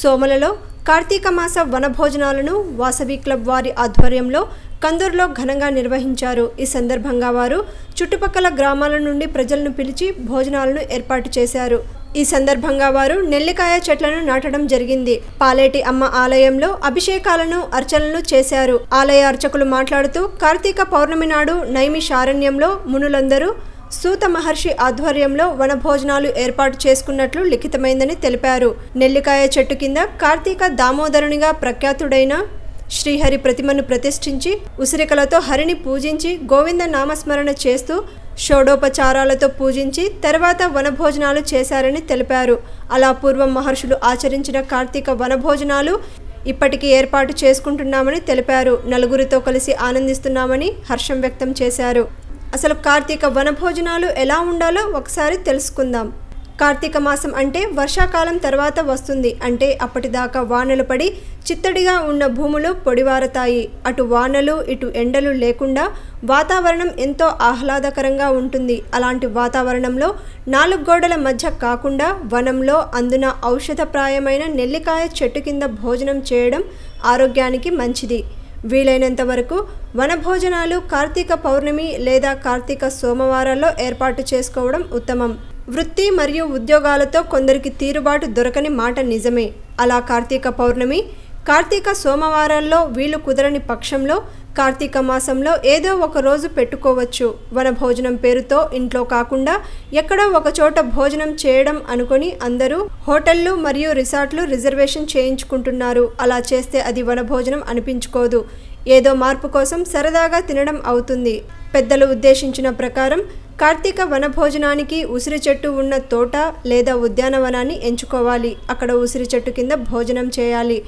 సోమలలో కార్తీక మాస వనభోజనాలను వాసవి క్లబ్ వారి ఆధ్వర్యంలో కందూరులో ఘనంగా నిర్వహించారు. ఈ సందర్భంగా వారు చుట్టుపక్కల గ్రామాల నుండి ప్రజలను పిలిచి భోజనాలను ఏర్పాటు చేశారు. ఈ సందర్భంగా వారు నెల్లికాయ చెట్లను నాటడం జరిగింది. పాలేటి అమ్మ ఆలయంలో అభిషేకాలను అర్చనలు చేశారు. ఆలయ అర్చకులు మాట్లాడుతూ కార్తీక పౌర్ణమి నాడు నైమి శారణ్యంలో మునులందరూ సూత మహర్షి ఆధ్వర్యంలో వనభోజనాలు ఏర్పాటు చేసుకున్నట్లు లిఖితమైందని తెలిపారు. నెల్లికాయ చెట్టు కింద కార్తీక దామోదరునిగా ప్రఖ్యాతుడైన శ్రీహరి ప్రతిమను ప్రతిష్ఠించి ఉసిరికలతో హరిని పూజించి గోవింద నామస్మరణ చేస్తూ షోడోపచారాలతో పూజించి తర్వాత వనభోజనాలు చేశారని తెలిపారు. అలా పూర్వం మహర్షులు ఆచరించిన కార్తీక వనభోజనాలు ఇప్పటికీ ఏర్పాటు చేసుకుంటున్నామని తెలిపారు. నలుగురితో కలిసి ఆనందిస్తున్నామని హర్షం వ్యక్తం చేశారు. అసలు కార్తీక వనభోజనాలు ఎలా ఉండాలో ఒకసారి తెలుసుకుందాం. కార్తీక మాసం అంటే వర్షాకాలం తర్వాత వస్తుంది. అంటే అప్పటిదాకా వానలు పడి చిత్తడిగా ఉన్న భూములు పొడివారతాయి. అటు వానలు ఇటు ఎండలు లేకుండా వాతావరణం ఎంతో ఆహ్లాదకరంగా ఉంటుంది. అలాంటి వాతావరణంలో నాలుగు గోడల మధ్య కాకుండా వనంలో అందున ఔషధప్రాయమైన నెల్లికాయ చెట్టు కింద భోజనం చేయడం ఆరోగ్యానికి మంచిది. వీలైనంత వరకు వనభోజనాలు కార్తీక పౌర్ణమి లేదా కార్తీక సోమవారాల్లో ఏర్పాటు చేసుకోవడం ఉత్తమం. వృత్తి మరియు ఉద్యోగాలతో కొందరికి తీరుబాటు దొరకని మాట నిజమే. అలా కార్తీక పౌర్ణమి కార్తీక సోమవారాల్లో వీలు కుదరని పక్షంలో కార్తీక మాసంలో ఏదో ఒక రోజు పెట్టుకోవచ్చు. వనభోజనం పేరుతో ఇంట్లో కాకుండా ఎక్కడో ఒక చోట భోజనం చేయడం అనుకొని అందరూ హోటళ్ళు మరియు రిసార్ట్లు రిజర్వేషన్ చేయించుకుంటున్నారు. అలా చేస్తే అది వనభోజనం అనిపించుకోదు. ఏదో మార్పు కోసం సరదాగా తినడం అవుతుంది. పెద్దలు ఉద్దేశించిన ప్రకారం కార్తీక వనభోజనానికి ఉసిరి చెట్టు ఉన్న తోట లేదా ఉద్యానవనాన్ని ఎంచుకోవాలి. అక్కడ ఉసిరి చెట్టు కింద భోజనం చేయాలి.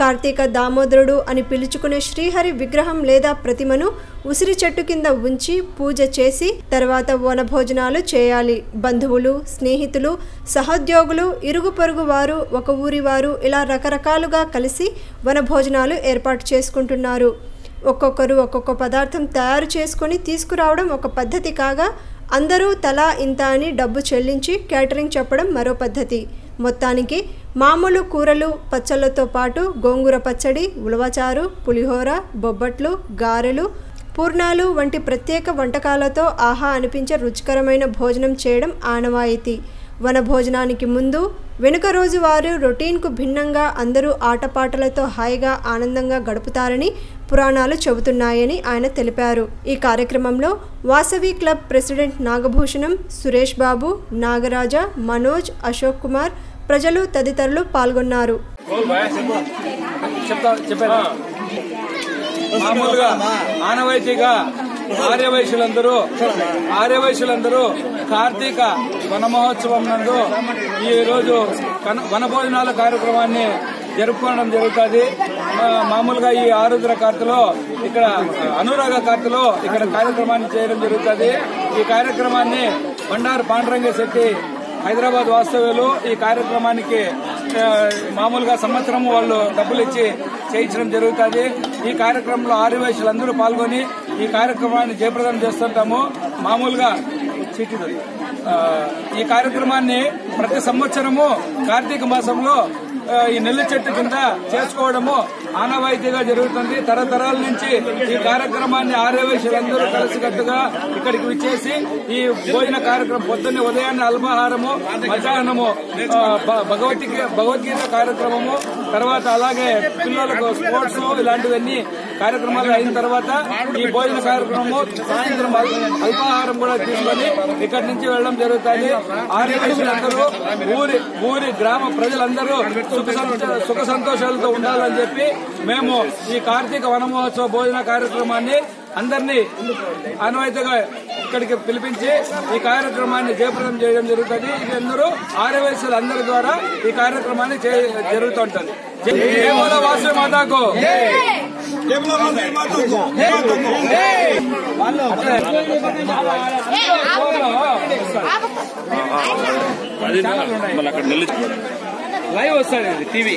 కార్తీక దామోదరుడు అని పిలుచుకునే శ్రీహరి విగ్రహం లేదా ప్రతిమను ఉసిరి చెట్టు కింద ఉంచి పూజ చేసి తర్వాత వనభోజనాలు చేయాలి. బంధువులు స్నేహితులు సహోద్యోగులు ఇరుగు పొరుగు వారు ఒక ఊరి వారు ఇలా రకరకాలుగా కలిసి వనభోజనాలు ఏర్పాటు చేసుకుంటున్నారు. ఒక్కొక్కరు ఒక్కొక్క పదార్థం తయారు చేసుకొని తీసుకురావడం ఒక పద్ధతి కాగా అందరూ తలా ఇంత అని డబ్బు చెల్లించి క్యాటరింగ్ చెప్పడం మరో పద్ధతి. మొత్తానికి మామూలు కూరలు పచ్చళ్ళతో పాటు గోంగూర పచ్చడి ఉలవచారు పులిహోర బొబ్బట్లు గారెలు పూర్ణాలు వంటి ప్రత్యేక వంటకాలతో ఆహా అనిపించే రుచికరమైన భోజనం చేయడం ఆనవాయితీ. వన భోజనానికి ముందు వెనుక రోజు వారు రొటీన్కు భిన్నంగా అందరూ ఆటపాటలతో హాయిగా ఆనందంగా గడుపుతారని పురాణాలు చెబుతున్నాయని ఆయన తెలిపారు. ఈ కార్యక్రమంలో వాసవి క్లబ్ ప్రెసిడెంట్ నాగభూషణం సురేష్ బాబు నాగరాజ మనోజ్ అశోక్ కుమార్ ప్రజలు తదితరులు పాల్గొన్నారు. మామూలుగా ఆనవాయితీగా ఆర్యవైశ్యులందరూ ఆర్యవైశ్యులందరూ కార్తీక వన మహోత్సవం నందు ఈ రోజు కన- వనభోజనాల కార్యక్రమాన్ని జరుపుకోవడం జరుగుతుంది. మామూలుగా ఈ ఆరుద్ర కార్తెలో ఇక్కడ అనురాగ కార్తెలో ఇక్కడ కార్యక్రమాన్ని చేయడం జరుగుతుంది. ఈ కార్యక్రమాన్ని బండారు పాండురంగ శెట్టి హైదరాబాద్ వాస్తవ్యులు ఈ కార్యక్రమానికి మామూలుగా సంవత్సరం వాళ్ళు డబ్బులు ఇచ్చి చేయించడం జరుగుతుంది. ఈ కార్యక్రమంలో ఆర్యవైశ్యులందరూ పాల్గొని ఈ కార్యక్రమాన్ని జయప్రదం చేస్తుంటాము. మామూలుగా చీటిది. ఈ కార్యక్రమాన్ని ప్రతి సంవత్సరము కార్తీక మాసంలో ఈ నెల్లి చెట్టు కింద చేసుకోవడము ఆనవాయితీగా జరుగుతుంది. తరతరాల నుంచి ఈ కార్యక్రమాన్ని ఆర్యవేశులందరూ కలిసికట్టుగా ఇక్కడికి వచ్చేసి ఈ భోజన కార్యక్రమం పొద్దున్నే ఉదయాన్నే అల్పాహారము మధ్యాహ్నము భగవద్గీత భగవద్గీత కార్యక్రమము తర్వాత అలాగే పిల్లలకు స్పోర్ట్స్ ఇలాంటివన్నీ కార్యక్రమాలు అయిన తర్వాత ఈ భోజన కార్యక్రమము సాయంత్రం అల్పాహారం కూడా తీసుకొని ఇక్కడి నుంచి వెళ్ళడం జరుగుతుంది. ఆర్యవైశ్యులందరూ ఊరి ఊరి గ్రామ ప్రజలందరూ సుఖ సుఖ సంతోషాలతో ఉండాలని చెప్పి మేము ఈ కార్తీక వన మహోత్సవ భోజన కార్యక్రమాన్ని అందరినీ అనువైతగా ఇక్కడికి పిలిపించి ఈ కార్యక్రమాన్ని జయప్రదం చేయడం జరుగుతుంది. ఇది అందరూ ఆర్యవయసులు అందరి ద్వారా ఈ కార్యక్రమాన్ని చే- జరుగుతుంటది వాసు మాతాకు. లైవ్ వస్తుంది ఇది టీవీ.